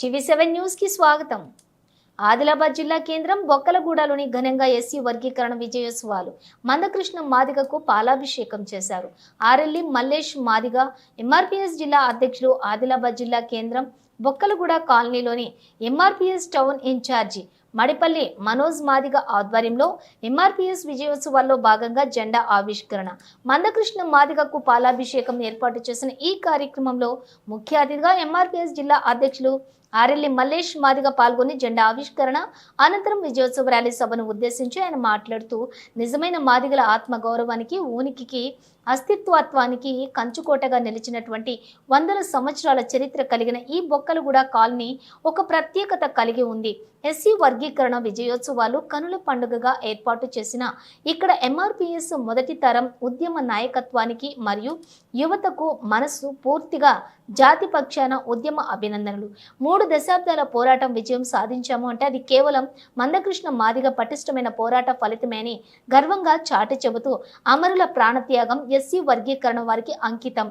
TV seven న్యూస్కి స్వాగతం. ఆదిలాబాద్ జిల్లా కేంద్రం బొక్కలగూడలోని ఘనంగా ఎస్సీ వర్గీకరణ విజయోత్సవాలు మందకృష్ణ మాదిగకు పాలాభిషేకం చేశారు. ఆర్ఎల్లి మల్లేష్ మాదిగ ఎంఆర్పిఎస్ జిల్లా అధ్యక్షులు ఆదిలాబాద్ జిల్లా కేంద్రం బొక్కలగూడ కాలనీలోని MRPS town in charge Madipalli Manoj Madiga ఆధ్వర్యంలో ఎంఆర్పిఎస్ విజయోత్సవాల్లో భాగంగా జెండా ఆవిష్కరణ. మందకృష్ణ మాదిగకు పాలాభిషేకం ఏర్పాటు చేసిన ఈ కార్యక్రమంలో ముఖ్య అతిథిగా ఎంఆర్పిఎస్ జిల్లా అధ్యక్షులు ఆర్ఎల్లి మల్లేష్ మాదిగ పాల్గొని జెండా ఆవిష్కరణ అనంతరం విజయోత్సవ ర్యాలీ సభను ఉద్దేశించి ఆయన మాట్లాడుతూ నిజమైన మాదిగల ఆత్మగౌరవానికి ఊనికికి అస్తిత్వత్వానికి కంచుకోటగా నిలిచినటువంటి వందల సంవత్సరాల చరిత్ర కలిగిన ఈ బొక్కలగూడ కాలనీ ఒక ప్రత్యేకత కలిగి ఉంది. ఎస్సీ వర్గీకరణ విజయోత్సవాలు కనుల పండుగగా ఏర్పాటు చేసిన ఇక్కడ ఎంఆర్పిఎస్ మొదటి తరం ఉద్యమ నాయకత్వానికి మరియు యువతకు మనస్సు పూర్తిగా జాతి పక్షాన ఉద్యమ అభినందనలు. మూడు దశాబ్దాల పోరాటం విజయం సాధించాము అంటే అది కేవలం మందకృష్ణ మాదిగ పటిష్టమైన పోరాట ఫలితమే అని గర్వంగా చాటి చెబుతూ అమరుల ప్రాణత్యాగం ఎస్సీ వర్గీకరణ వారికి అంకితం.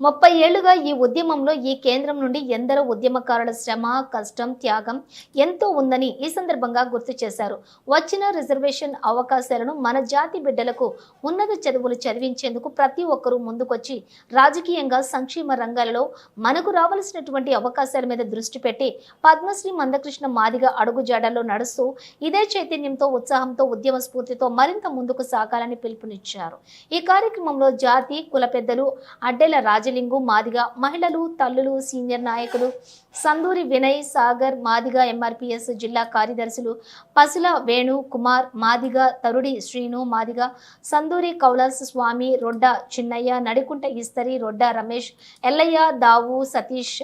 ముప్పై ఏళ్ళుగా ఈ ఉద్యమంలో ఈ కేంద్రం నుండి ఎందరో ఉద్యమకారుల శ్రమ కష్టం త్యాగం ఎంతో ఉందని ఈ సందర్భంగా గుర్తు చేశారు. వచ్చిన రిజర్వేషన్ అవకాశాలను మన జాతి బిడ్డలకు ఉన్నత చదువులు చదివించేందుకు ప్రతి ఒక్కరూ ముందుకొచ్చి రాజకీయంగా సంక్షేమ రంగాలలో మనకు రావలసినటువంటి అవకాశాల మీద దృష్టి పెట్టి పద్మశ్రీ మందకృష్ణ మాదిగ అడుగుజాడల్లో నడుస్తూ ఇదే చైతన్యంతో ఉత్సాహంతో ఉద్యమ స్ఫూర్తితో మరింత ముందుకు సాగాలని పిలుపునిచ్చారు. ఈ కార్యక్రమంలో జాతి కుల పెద్దలు అడ్డెల రాజ రాజలింగు మాదిగ మహిళలు తల్లులు సీనియర్ నాయకులు సందూరి వినయ్ సాగర్ మాదిగ ఎంఆర్పిఎస్ జిల్లా కార్యదర్శులు పసుల వేణు కుమార్ మాదిగ తరుడి శ్రీను మాదిగ సందూరి కౌలాస్ స్వామి రొడ్డ చిన్నయ్య నడికుంట ఇస్తరి రొడ్డ రమేష్ ఎల్లయ్య దావు సతీష్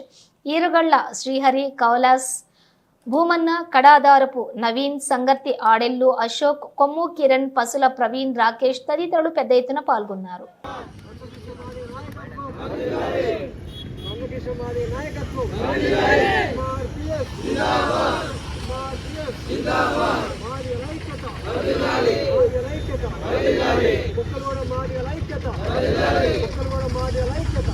ఈరగళ్ళ శ్రీహరి కౌలాస్ భూమన్న కడాదారపు నవీన్ సంగర్తి ఆడెల్లు అశోక్ కొమ్ము కిరణ్ పసుల ప్రవీణ్ రాకేష్ తదితరులు పెద్ద ఎత్తున పాల్గొన్నారు మంగకృష్ణమారి నాయకత్వం ఎంఆర్పిఎస్ ఎంఆర్పిఎస్ మాది ఐక్యత మాది ఐక్యత బుక్కలగూడ మాది ఐక్యత బుక్కలగూడ మాది ఐక్యత